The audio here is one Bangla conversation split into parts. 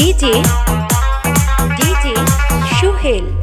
DJ DJ Sohel.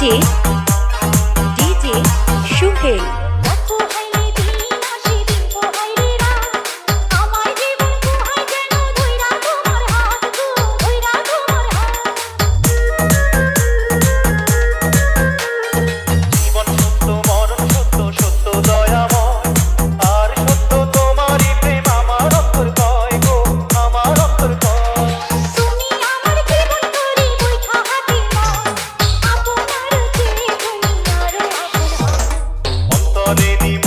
DJ DJ Shuhei నీ